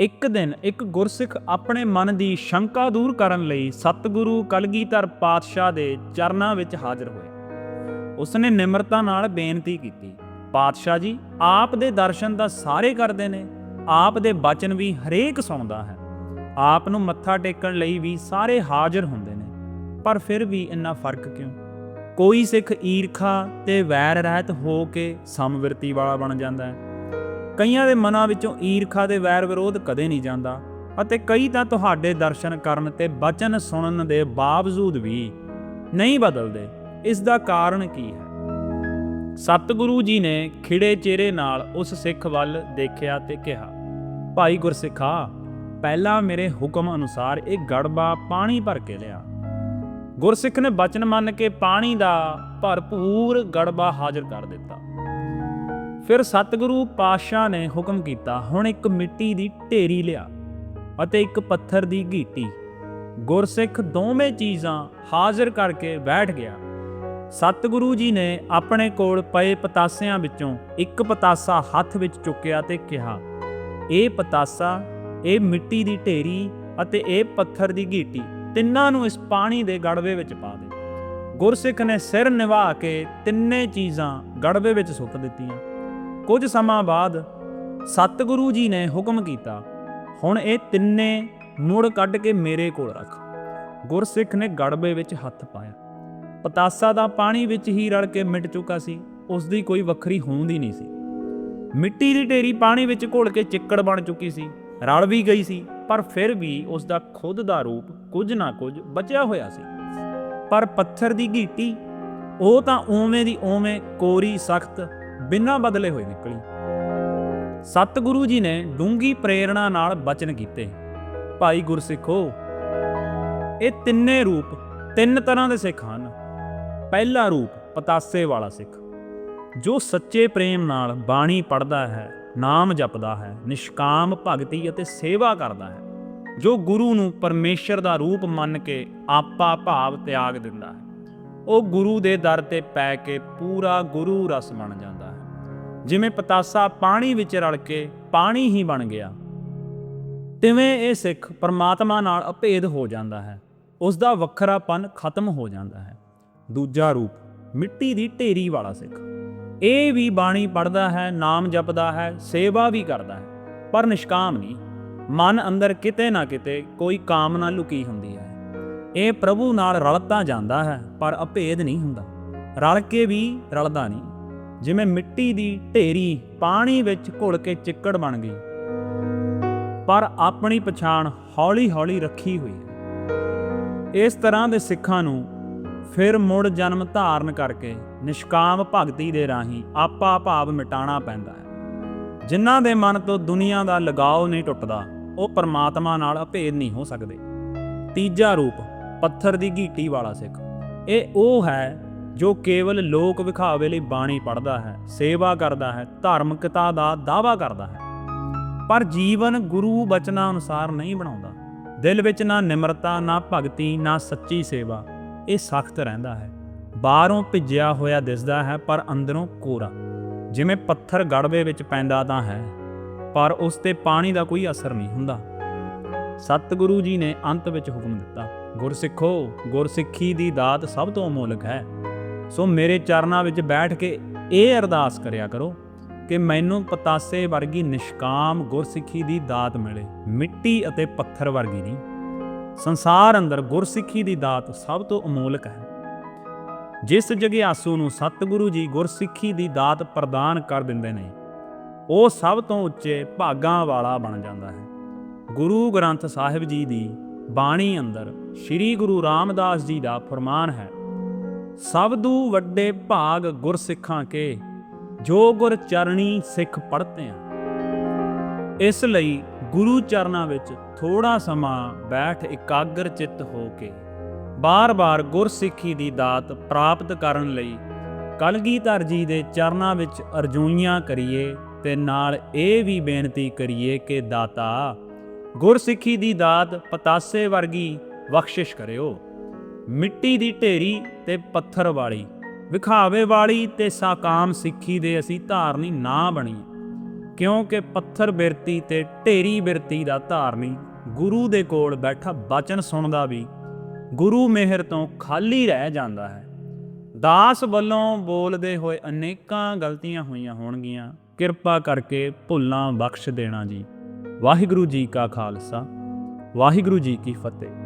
ਇੱਕ ਦਿਨ ਇੱਕ ਗੁਰਸਿੱਖ ਆਪਣੇ ਮਨ ਦੀ ਸ਼ੰਕਾ ਦੂਰ ਕਰਨ ਲਈ ਸਤਿਗੁਰੂ ਕਲਗੀਧਰ ਪਾਤਸ਼ਾਹ ਦੇ ਚਰਨਾਂ ਵਿੱਚ ਹਾਜ਼ਰ ਹੋਇਆ ਉਸਨੇ ਨਿਮਰਤਾ ਨਾਲ ਬੇਨਤੀ ਕੀਤੀ, ਪਾਤਸ਼ਾਹ ਜੀ, ਆਪ ਦੇ ਦਰਸ਼ਨ ਤਾਂ ਸਾਰੇ ਕਰਦੇ ਨੇ, ਆਪ ਦੇ ਬਚਨ ਵੀ ਹਰੇਕ ਸੁਣਦਾ ਹੈ। ਆਪ ਨੂੰ ਮੱਥਾ ਟੇਕਣ ਲਈ ਵੀ ਸਾਰੇ ਹਾਜ਼ਰ ਹੁੰਦੇ ਨੇ, ਪਰ ਫਿਰ ਵੀ ਇੰਨਾ ਫ਼ਰਕ ਕਿਉਂ? ਕੋਈ ਸਿੱਖ ਈਰਖਾ ਤੇ ਵੈਰ ਰਹਿਤ ਹੋ ਕੇ ਸਮਵਿਰਤੀ ਵਾਲਾ ਬਣ ਜਾਂਦਾ ਹੈ। ਕਈਆਂ ਦੇ ਮਨਾਂ ਵਿੱਚੋਂ ਈਰਖਾ ਤੇ ਵੈਰ ਵਿਰੋਧ ਕਦੇ ਨਹੀਂ ਜਾਂਦਾ ਅਤੇ ਕਈ ਤਾਂ ਤੁਹਾਡੇ ਦਰਸ਼ਨ ਕਰਨ ਤੇ ਬਚਨ ਸੁਣਨ ਦੇ ਬਾਵਜੂਦ ਵੀ ਨਹੀਂ ਬਦਲਦੇ। ਇਸ ਦਾ ਕਾਰਨ ਕੀ ਹੈ? ਸਤਿਗੁਰੂ ਜੀ ਨੇ ਖਿੜੇ ਚਿਹਰੇ ਨਾਲ ਉਸ ਸਿੱਖ ਵੱਲ ਦੇਖਿਆ ਤੇ ਕਿਹਾ, ਭਾਈ ਗੁਰਸਿੱਖਾ, ਪਹਿਲਾਂ ਮੇਰੇ ਹੁਕਮ ਅਨੁਸਾਰ ਇਹ ਗੜਬਾ ਪਾਣੀ ਭਰ ਕੇ ਲਿਆ। ਗੁਰਸਿੱਖ ਨੇ ਬਚਨ ਮੰਨ ਕੇ ਪਾਣੀ ਦਾ ਭਰਪੂਰ ਗੜਬਾ ਹਾਜ਼ਰ ਕਰ ਦਿੱਤਾ। ਫਿਰ ਸਤਿਗੁਰੂ ਪਾਤਸ਼ਾਹ ਨੇ ਹੁਕਮ ਕੀਤਾ, ਹੁਣ ਇੱਕ ਮਿੱਟੀ ਦੀ ਢੇਰੀ ਲਿਆ ਅਤੇ ਇੱਕ ਪੱਥਰ ਦੀ ਗੀਟੀ। ਗੁਰਸਿੱਖ ਦੋਵੇਂ ਚੀਜ਼ਾਂ ਹਾਜ਼ਰ ਕਰਕੇ ਬੈਠ ਗਿਆ। ਸਤਿਗੁਰੂ ਜੀ ਨੇ ਆਪਣੇ ਕੋਲ ਪਏ ਪਤਾਸਿਆਂ ਵਿੱਚੋਂ ਇੱਕ ਪਤਾਸਾ ਹੱਥ ਵਿੱਚ ਚੁੱਕਿਆ ਤੇ ਕਿਹਾ, ਇਹ ਪਤਾਸਾ, ਇਹ ਮਿੱਟੀ ਦੀ ਢੇਰੀ ਅਤੇ ਇਹ ਪੱਥਰ ਦੀ ਗੀਟੀ, ਤਿੰਨਾਂ ਨੂੰ ਇਸ ਪਾਣੀ ਦੇ ਗੜਵੇ ਵਿੱਚ ਪਾ ਦੇ। ਗੁਰਸਿੱਖ ਨੇ ਸਿਰ ਨਿਵਾ ਕੇ ਤਿੰਨੇ ਚੀਜ਼ਾਂ ਗੜਵੇ ਵਿੱਚ ਸੁੱਟ ਦਿੱਤੀਆਂ। ਕੁਝ ਸਮਾਂ ਬਾਅਦ ਸਤਿਗੁਰੂ ਜੀ ਨੇ ਹੁਕਮ ਕੀਤਾ, ਹੁਣ ਇਹ ਤਿੰਨੇ ਮੁੜ ਕੱਢ ਕੇ ਮੇਰੇ ਕੋਲ ਰੱਖ। ਗੁਰਸਿੱਖ ਨੇ ਗੜਬੇ ਵਿੱਚ ਹੱਥ ਪਾਇਆ। ਪਤਾਸਾ ਦਾ ਪਾਣੀ ਵਿੱਚ ਹੀ ਰਲ ਕੇ ਮਿਟ ਚੁੱਕਾ ਸੀ ਉਸ ਦੀ ਕੋਈ ਵੱਖਰੀ ਹੋਂਦ ਹੀ ਨਹੀਂ ਸੀ। ਮਿੱਟੀ ਦੀ ਢੇਰੀ ਪਾਣੀ ਵਿੱਚ ਘੋਲ ਕੇ ਚਿੱਕੜ ਬਣ ਚੁੱਕੀ ਸੀ, ਰਲ ਵੀ ਗਈ ਸੀ, ਪਰ ਫਿਰ ਵੀ ਉਸ ਦਾ ਖੁਦ ਦਾ ਰੂਪ ਕੁਝ ਨਾ ਕੁਝ ਬਚਿਆ ਹੋਇਆ ਸੀ। ਪਰ ਪੱਥਰ ਦੀ ਘੀਟੀ, ਉਹ ਤਾਂ ਓਵੇਂ ਦੀ ਓਵੇਂ ਕੋਰੀ ਸਖਤ ਬਿਨਾਂ ਬਦਲੇ ਹੋਏ ਨਿਕਲੀ। ਸਤਿਗੁਰੂ ਜੀ ਨੇ ਡੂੰਗੀ ਪ੍ਰੇਰਣਾ ਨਾਲ ਬਚਨ ਕੀਤੇ। ਭਾਈ ਗੁਰਸਿੱਖੋ, ਇਹ ਤਿੰਨੇ ਰੂਪ ਤਿੰਨ ਤਰ੍ਹਾਂ ਦੇ ਸਿੱਖ ਹਨ। ਪਹਿਲਾ ਰੂਪ ਪਤਾਸੇ ਵਾਲਾ ਸਿੱਖ, ਜੋ ਸੱਚੇ ਪ੍ਰੇਮ ਨਾਲ ਬਾਣੀ ਪੜ੍ਹਦਾ ਹੈ, ਨਾਮ ਜਪਦਾ ਹੈ, ਨਿਸ਼ਕਾਮ, ਭਗਤੀ ਅਤੇ ਸੇਵਾ ਕਰਦਾ ਹੈ, ਜੋ ਗੁਰੂ ਨੂੰ ਪਰਮੇਸ਼ਰ ਦਾ ਰੂਪ ਮੰਨ ਕੇ ਆਪਾ ਭਾਵ ਤਿਆਗ ਦਿੰਦਾ ਹੈ। ਉਹ ਗੁਰੂ ਦੇ ਦਰ ਤੇ ਪੈ ਕੇ ਪੂਰਾ ਗੁਰੂ ਰਸ ਬਣ ਜਾਂਦਾ ਜਿਵੇਂ ਪਤਾਸਾ ਪਾਣੀ ਵਿੱਚ ਰਲ ਕੇ ਪਾਣੀ ਹੀ ਬਣ ਗਿਆ, ਤਿਵੇਂ ਇਹ ਸਿੱਖ ਪਰਮਾਤਮਾ ਨਾਲ ਅਭੇਦ ਹੋ ਜਾਂਦਾ ਹੈ। ਉਸ ਦਾ ਵੱਖਰਾਪਨ ਖਤਮ ਹੋ ਜਾਂਦਾ ਹੈ। ਦੂਜਾ ਰੂਪ, ਮਿੱਟੀ ਦੀ ਢੇਰੀ ਵਾਲਾ ਸਿੱਖ। ਇਹ ਵੀ ਬਾਣੀ ਪੜਦਾ ਹੈ, ਨਾਮ ਜਪਦਾ ਹੈ, ਸੇਵਾ ਵੀ ਕਰਦਾ ਹੈ, ਪਰ ਨਿਸ਼ਕਾਮ ਨਹੀਂ। ਮਨ ਅੰਦਰ ਕਿਤੇ ਨਾ ਕਿਤੇ ਕੋਈ ਕਾਮਨਾ ਲੁਕੀ ਹੁੰਦੀ ਹੈ। ਇਹ ਪ੍ਰਭੂ ਨਾਲ ਰਲਦਾ ਜਾਂਦਾ ਹੈ, ਪਰ ਅਭੇਦ ਨਹੀਂ ਹੁੰਦਾ। ਰਲ ਕੇ ਵੀ ਰਲਦਾ ਨਹੀਂ। ਜਿਵੇਂ ਮਿੱਟੀ ਦੀ ਢੇਰੀ ਪਾਣੀ ਵਿੱਚ ਘੁਲ ਕੇ ਚਿੱਕੜ ਬਣ ਗਈ। ਪਰ ਆਪਣੀ ਪਛਾਣ ਹੌਲੀ-ਹੌਲੀ ਰੱਖੀ ਹੋਈ ਹੈ। ਇਸ ਤਰ੍ਹਾਂ ਦੇ ਸਿੱਖਾਂ ਨੂੰ ਫਿਰ ਮੁੜ ਜਨਮ ਧਾਰਨ ਕਰਕੇ ਨਿਸ਼ਕਾਮ ਭਗਤੀ ਦੇ ਰਾਹੀਂ ਆਪਾ ਭਾਵ ਮਿਟਾਣਾ ਪੈਂਦਾ ਹੈ। ਜਿਨ੍ਹਾਂ ਦੇ ਮਨ ਤੋਂ ਦੁਨੀਆ ਦਾ ਲਗਾਓ ਨਹੀਂ ਟੁੱਟਦਾ, ਉਹ ਪਰਮਾਤਮਾ ਨਾਲ ਅਭੇਦ ਨਹੀਂ ਹੋ ਸਕਦੇ। ਤੀਜਾ ਰੂਪ, ਪੱਥਰ ਦੀ ਗੀਟੀ ਵਾਲਾ ਸਿੱਖ। ਇਹ ਉਹ ਹੈ ਜੋ ਕੇਵਲ ਲੋਕ ਵਿਖਾਵੇ ਲਈ ਬਾਣੀ ਪੜ੍ਹਦਾ ਹੈ, ਸੇਵਾ ਕਰਦਾ ਹੈ, ਧਾਰਮਿਕਤਾ ਦਾ ਦਾਵਾ ਕਰਦਾ ਹੈ। ਪਰ ਜੀਵਨ ਗੁਰੂ ਬਚਨਾਂ ਅਨੁਸਾਰ ਨਹੀਂ ਬਣਾਉਂਦਾ। ਦਿਲ ਵਿੱਚ ਨਾ ਨਿਮਰਤਾ, ਨਾ ਭਗਤੀ, ਨਾ ਸੱਚੀ ਸੇਵਾ, ਇਹ ਸਖਤ ਰਹਿੰਦਾ ਹੈ। ਬਾਹਰੋਂ ਭਿੱਜਿਆ ਹੋਇਆ ਦਿਸਦਾ ਹੈ, ਪਰ ਅੰਦਰੋਂ ਕੋਰਾ। ਜਿਵੇਂ ਪੱਥਰ ਗੜਵੇ ਵਿੱਚ ਪੈਂਦਾ ਤਾਂ ਹੈ, ਪਰ ਉਸ ਤੇ ਪਾਣੀ ਦਾ ਕੋਈ ਅਸਰ ਨਹੀਂ ਹੁੰਦਾ। ਸਤਿਗੁਰੂ ਜੀ ਨੇ ਅੰਤ ਵਿੱਚ ਹੁਕਮ ਦਿੱਤਾ, ਗੁਰਸਿੱਖੋ, ਗੁਰਸਿੱਖੀ ਦੀ ਦਾਤ ਸਭ ਤੋਂ ਅਮੋਲਕ ਹੈ। ਸੋ ਮੇਰੇ ਚਰਨਾਂ ਵਿੱਚ ਬੈਠ ਕੇ ਇਹ ਅਰਦਾਸ ਕਰਿਆ ਕਰੋ ਕਿ ਮੈਨੂੰ ਪਤਾਸੇ ਵਰਗੀ ਨਿਸ਼ਕਾਮ ਗੁਰਸਿੱਖੀ ਦੀ ਦਾਤ ਮਿਲੇ, ਮਿੱਟੀ ਅਤੇ ਪੱਥਰ ਵਰਗੀ ਨਹੀਂ। ਸੰਸਾਰ ਅੰਦਰ ਗੁਰਸਿੱਖੀ ਦੀ ਦਾਤ ਸਭ ਤੋਂ ਅਮੋਲਕ ਹੈ। ਜਿਸ ਜਗਿਆਸੂ ਨੂੰ ਸਤਿਗੁਰੂ ਜੀ ਗੁਰਸਿੱਖੀ ਦੀ ਦਾਤ ਪ੍ਰਦਾਨ ਕਰ ਦਿੰਦੇ ਨੇ, ਉਹ ਸਭ ਤੋਂ ਉੱਚੇ ਭਾਗਾਂ ਵਾਲਾ ਬਣ ਜਾਂਦਾ ਹੈ। ਗੁਰੂ ਗ੍ਰੰਥ ਸਾਹਿਬ ਜੀ ਦੀ ਬਾਣੀ ਅੰਦਰ ਸ੍ਰੀ ਗੁਰੂ ਰਾਮਦਾਸ ਜੀ ਦਾ ਫਰਮਾਨ ਹੈ ਸਬਦੂ ਵੱਡੇ ਭਾਗ ਗੁਰਸਿੱਖਾਂ ਕੇ, ਜੋ ਗੁਰ ਚਰਣੀ ਸਿੱਖ ਪੜ੍ਹਤੇ ਆ। ਇਸ ਲਈ ਗੁਰੂ ਚਰਨਾਂ ਵਿੱਚ ਥੋੜਾ ਸਮਾਂ ਬੈਠ ਇਕਾਗਰ ਚਿੱਤ ਹੋ ਕੇ, ਬਾਰ-ਬਾਰ ਗੁਰਸਿੱਖੀ ਦੀ ਦਾਤ ਪ੍ਰਾਪਤ ਕਰਨ ਲਈ ਕਲਗੀਧਰ ਜੀ ਦੇ ਚਰਨਾਂ ਵਿੱਚ ਅਰਜ਼ੂਈਆਂ ਕਰੀਏ ਤੇ ਨਾਲ ਇਹ ਵੀ ਬੇਨਤੀ ਕਰੀਏ ਕਿ ਦਾਤਾ, ਗੁਰਸਿੱਖੀ ਦੀ ਦਾਤ ਪਤਾਸੇ ਵਰਗੀ ਬਖਸ਼ਿਸ਼ ਕਰਿਓ। ਮਿੱਟੀ ਦੀ ਢੇਰੀ ਤੇ ਪੱਥਰ ਵਾਲੀ, ਵਿਖਾਵੇ ਵਾਲੀ ਤੇ ਸਾਕਾਮ ਸਿੱਖੀ ਦੇ ਅਸੀਂ ਧਾਰਨੀ ਨਾ ਬਣੀਏ ਕਿਉਂਕਿ ਪੱਥਰ ਬਿਰਤੀ ਤੇ ਢੇਰੀ ਬਿਰਤੀ ਦਾ ਧਾਰਨੀ ਗੁਰੂ ਦੇ ਕੋਲ ਬੈਠਾ ਬਚਨ ਸੁਣਦਾ ਵੀ ਗੁਰੂ ਮਿਹਰ ਤੋਂ ਖਾਲੀ ਰਹਿ ਜਾਂਦਾ ਹੈ। ਦਾਸ ਵੱਲੋਂ ਬੋਲਦੇ ਹੋਏ ਅਨੇਕਾਂ ਗਲਤੀਆਂ ਹੋਈਆਂ ਹੋਣਗੀਆਂ। ਕਿਰਪਾ ਕਰਕੇ ਭੁੱਲਾਂ ਬਖਸ਼ ਦੇਣਾ ਜੀ। ਵਾਹਿਗੁਰੂ ਜੀ ਕਾ ਖਾਲਸਾ, ਵਾਹਿਗੁਰੂ ਜੀ ਕੀ ਫਤਿਹ।